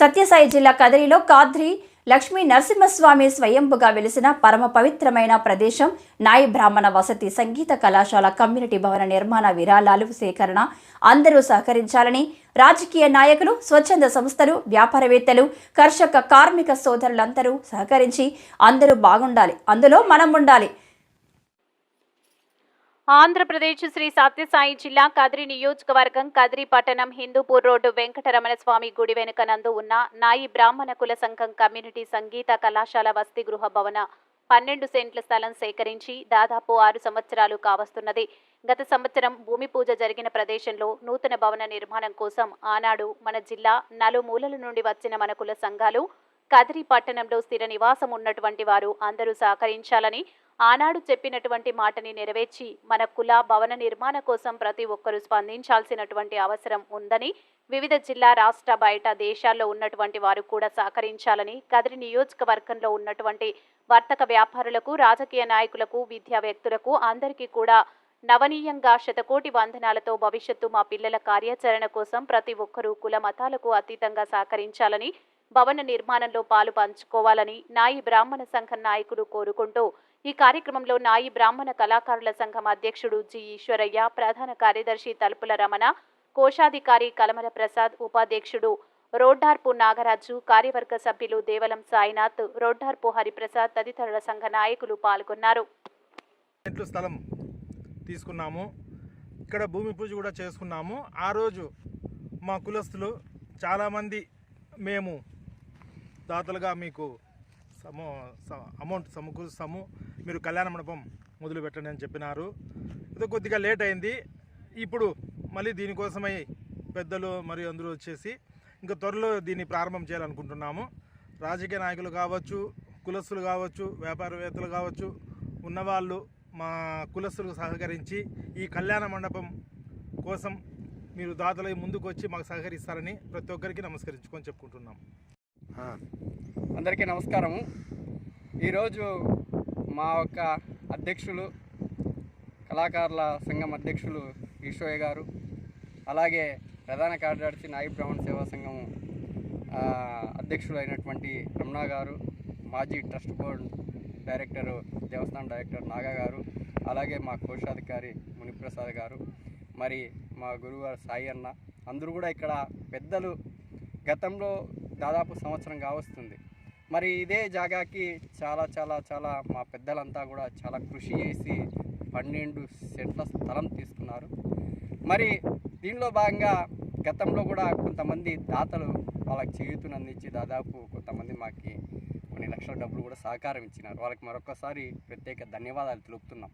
సత్యసాయి జిల్లా కదిరిలో కాద్రి లక్ష్మీ నరసింహస్వామి స్వయంభుగా వెలిసిన పరమ పవిత్రమైన ప్రదేశం నాయి బ్రాహ్మణ వసతి సంగీత కళాశాల కమ్యూనిటీ భవన నిర్మాణ విరాళాలు సేకరణ. అందరూ సహకరించాలని రాజకీయ నాయకులు స్వచ్ఛంద సంస్థలు వ్యాపారవేత్తలు కర్షక కార్మిక సోదరులందరూ సహకరించి అందరూ బాగుండాలి. అందులో మనం ఉండాలి ఆంధ్రప్రదేశ్ శ్రీ సత్యసాయి జిల్లా కదిరి నియోజకవర్గం కదిరి పట్టణం హిందూపూర్ రోడ్డు వెంకటరమణ స్వామి గుడి వెనుక నందు ఉన్న నాయి బ్రాహ్మణ కుల సంఘం కమ్యూనిటీ సంగీత కళాశాల వసతి గృహ భవన పన్నెండు సెంట్ల స్థలం సేకరించి దాదాపు ఆరు సంవత్సరాలు కావస్తున్నది. గత సంవత్సరం భూమి పూజ జరిగిన ప్రదేశంలో నూతన భవన నిర్మాణం కోసం ఆనాడు మన జిల్లా నలుమూలల నుండి వచ్చిన మన కుల సంఘాలు కదిరి పట్టణంలో స్థిర నివాసం ఉన్నటువంటి వారు అందరూ సహకరించాలని ఆనాడు చెప్పినటువంటి మాటని నెరవేర్చి మన కుల భవన నిర్మాణ కోసం ప్రతి ఒక్కరూ స్పందించాల్సినటువంటి అవసరం ఉందని వివిధ జిల్లా రాష్ట్ర బయట దేశాల్లో ఉన్నటువంటి వారు కూడా సహకరించాలని కదిరి నియోజకవర్గంలో ఉన్నటువంటి వర్తక వ్యాపారులకు రాజకీయ నాయకులకు విద్యా వ్యక్తులకు అందరికీ కూడా నవనీయంగా శతకోటి వందనాలతో భవిష్యత్తు మా పిల్లల కార్యాచరణ కోసం ప్రతి ఒక్కరూ కుల మతాలకు అతీతంగా సహకరించాలని భవన నిర్మాణంలో పాలు పంచుకోవాలని నాయి బ్రాహ్మణ సంఘం నాయకులు కోరుకుంటూ ఈ కార్యక్రమంలో నాయి బ్రాహ్మణ కళాకారుల సంఘం అధ్యక్షుడు జి ఈశ్వరయ్య ప్రధాన కార్యదర్శి తలుపుల రమణ కోశాధికారి కలమల ప్రసాద్ ఉపాధ్యక్షుడు రోడ్డార్పు నాగరాజు కార్యవర్గ సభ్యులు దేవలం సాయినాథ్ రోడ్డార్పు హరిప్రసాద్ తదితరుల సంఘ నాయకులు పాల్గొన్నారు. స్థలం తీసుకున్నాము. ఇక్కడ భూమి పూజ కూడా చేసుకున్నాము. ఆ రోజు మా కులస్తులు చాలామంది మేము దాతలుగా మీకు సమో అమౌంట్ సమకూరుస్తాము మీరు కళ్యాణ మండపం మొదలు పెట్టండి అని చెప్పినారు. ఇది కొద్దిగా లేట్ అయింది. ఇప్పుడు మళ్ళీ దీనికోసమై పెద్దలు మరియు అందరూ వచ్చేసి ఇంకా త్వరలో దీన్ని ప్రారంభం చేయాలనుకుంటున్నాము. రాజకీయ నాయకులు కావచ్చు కులస్తులు కావచ్చు వ్యాపారవేత్తలు కావచ్చు ఉన్నవాళ్ళు మా కులస్తులకు సహకరించి ఈ కళ్యాణ మండపం కోసం మీరు దాతలై ముందుకు వచ్చి మాకు సహకరిస్తారని ప్రతి ఒక్కరికి నమస్కరించుకొని చెప్పుకుంటున్నాం. అందరికీ నమస్కారము. ఈరోజు మా యొక్క అధ్యక్షులు కళాకారుల సంఘం అధ్యక్షులు ఈశ్వయ్య గారు అలాగే ప్రధాన కార్యదర్శి నాయి బ్రాహ్మణ సేవా సంఘం అధ్యక్షులు అయినటువంటి రమణ గారు మాజీ ట్రస్ట్ బోర్డ్ డైరెక్టర్ దేవస్థానం డైరెక్టర్ నాగా గారు అలాగే మా కోశాధికారి మునిప్రసాద్ గారు మరి మా గురువు సాయి అన్న. అందరూ కూడా ఇక్కడ పెద్దలు గతంలో దాదాపు సంవత్సరం కావస్తుంది. మరి ఇదే జాగాకి చాలా చాలా చాలా మా పెద్దలంతా కూడా చాలా కృషి చేసి పన్నెండు సెంట్ల స్థలం తీసుకున్నారు. మరి దీనిలో భాగంగా గతంలో కూడా కొంతమంది దాతలు వాళ్ళకి చేయూతను అందించి దాదాపు కొంతమంది మాకు కొన్ని లక్షల డబ్బులు కూడా సహకారం ఇచ్చినారు. వాళ్ళకి మరొకసారి ప్రత్యేక ధన్యవాదాలు తెలుపుతున్నాం.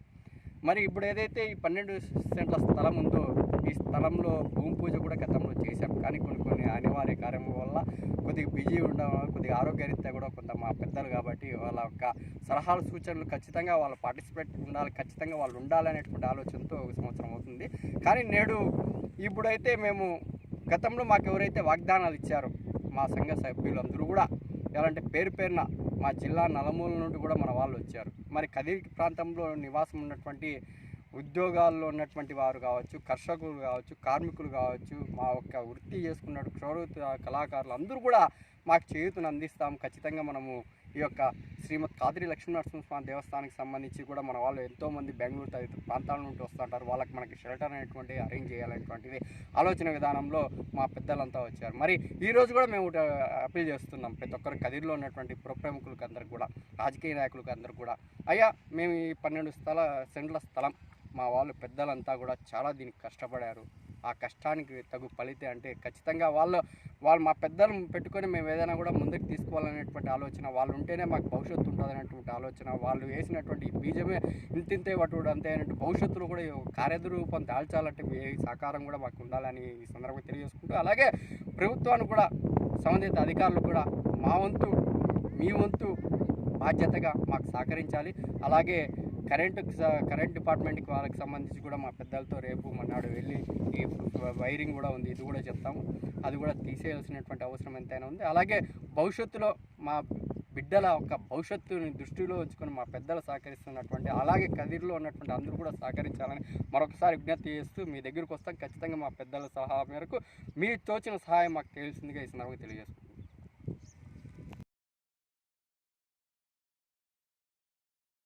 మరి ఇప్పుడు ఏదైతే ఈ పన్నెండు సెంట్ల స్థలం ఉందో ఈ స్థలంలో భూమి పూజ కూడా గతంలో చేశాం. కానీ కొన్ని కొన్ని అనివార్య కార్యముల వల్ల కొద్దిగా బిజీ ఉండడం వల్ల కొద్దిగా ఆరోగ్యరీత్యా కూడా కొంత మా పెద్దలు కాబట్టి వాళ్ళ యొక్క సలహాలు సూచనలు ఖచ్చితంగా వాళ్ళు పార్టిసిపేట్ ఉండాలి ఖచ్చితంగా వాళ్ళు ఉండాలనేటువంటి ఆలోచనతో ఒక సంవత్సరం అవుతుంది. కానీ నేడు ఇప్పుడైతే మేము గతంలో మాకు ఎవరైతే వాగ్దానాలు ఇచ్చారో మా సంఘ సభ్యులు అందరూ కూడా ఎలాంటి పేరు పేరున మా జిల్లా నలమూల నుండి కూడా మన వాళ్ళు వచ్చారు. మరి కదిరి ప్రాంతంలో నివాసం ఉన్నటువంటి ఉద్యోగాల్లో ఉన్నటువంటి వారు కావచ్చు కర్షకులు కావచ్చు కార్మికులు కావచ్చు మా యొక్క వృత్తి చేసుకున్న క్షౌర కళాకారులు అందరూ కూడా మాకు చేయూతను అందిస్తాం ఖచ్చితంగా మనము ఈ యొక్క శ్రీమద్ కాదిరి లక్ష్మీనరసింహస్వామి దేవస్థానానికి సంబంధించి కూడా మన వాళ్ళు ఎంతోమంది బెంగళూరు తదితర ప్రాంతాల నుండి వస్తుంటారు. వాళ్ళకి మనకి షెల్టర్ అనేటువంటి అరేంజ్ చేయాలనేటువంటిది ఆలోచన విధానంలో మా పెద్దలంతా వచ్చారు. మరి ఈరోజు కూడా మేము అప్పీల్ చేస్తున్నాం ప్రతి ఒక్కరు కదిరిలో ఉన్నటువంటి పురప్రముఖులకి అందరికి కూడా రాజకీయ నాయకులకి అందరికి కూడా. అయ్యా మేము ఈ పన్నెండు స్థల సెంట్ల స్థలం మా వాళ్ళు పెద్దలంతా కూడా చాలా దీనికి కష్టపడారు. ఆ కష్టానికి తగు ఫలితే అంటే ఖచ్చితంగా వాళ్ళు వాళ్ళు మా పెద్దలను పెట్టుకొని మేము ఏదైనా కూడా ముందుకు తీసుకోవాలనేటువంటి ఆలోచన వాళ్ళు ఉంటేనే మాకు భవిష్యత్తు ఉంటుంది అనేటువంటి ఆలోచన వాళ్ళు వేసినటువంటి బీజమే ఇంతింతే వటుడు అంతే అనేటువంటి భవిష్యత్తులో కూడా ఈ కార్యరూపం దాల్చాలంటే సహకారం కూడా మాకు ఉండాలని ఈ సందర్భంగా తెలియజేసుకుంటూ అలాగే ప్రభుత్వాన్ని కూడా సంబంధిత అధికారులు కూడా మా వంతు మీ వంతు బాధ్యతగా మాకు సహకరించాలి. అలాగే కరెంటు కరెంట్ డిపార్ట్మెంట్కి వాళ్ళకి సంబంధించి కూడా మా పెద్దలతో రేపు మన్నాడు వెళ్ళి ఈ వైరింగ్ కూడా ఉంది ఇది కూడా చెప్తాము. అది కూడా తీసేయాల్సినటువంటి అవసరం ఎంతైనా ఉంది. అలాగే భవిష్యత్తులో మా బిడ్డల యొక్క భవిష్యత్తుని దృష్టిలో ఉంచుకొని మా పెద్దలు సహకరిస్తున్నటువంటి అలాగే కదిరిలో ఉన్నటువంటి అందరూ కూడా సహకరించాలని మరొకసారి విజ్ఞప్తి చేస్తూ మీ దగ్గరికి వస్తాం. ఖచ్చితంగా మా పెద్దల సలహా మేరకు మీ తోచిన సహాయం మాకు తెలిసిందిగా ఈ సందర్భంగా తెలియజేసుకుంటాం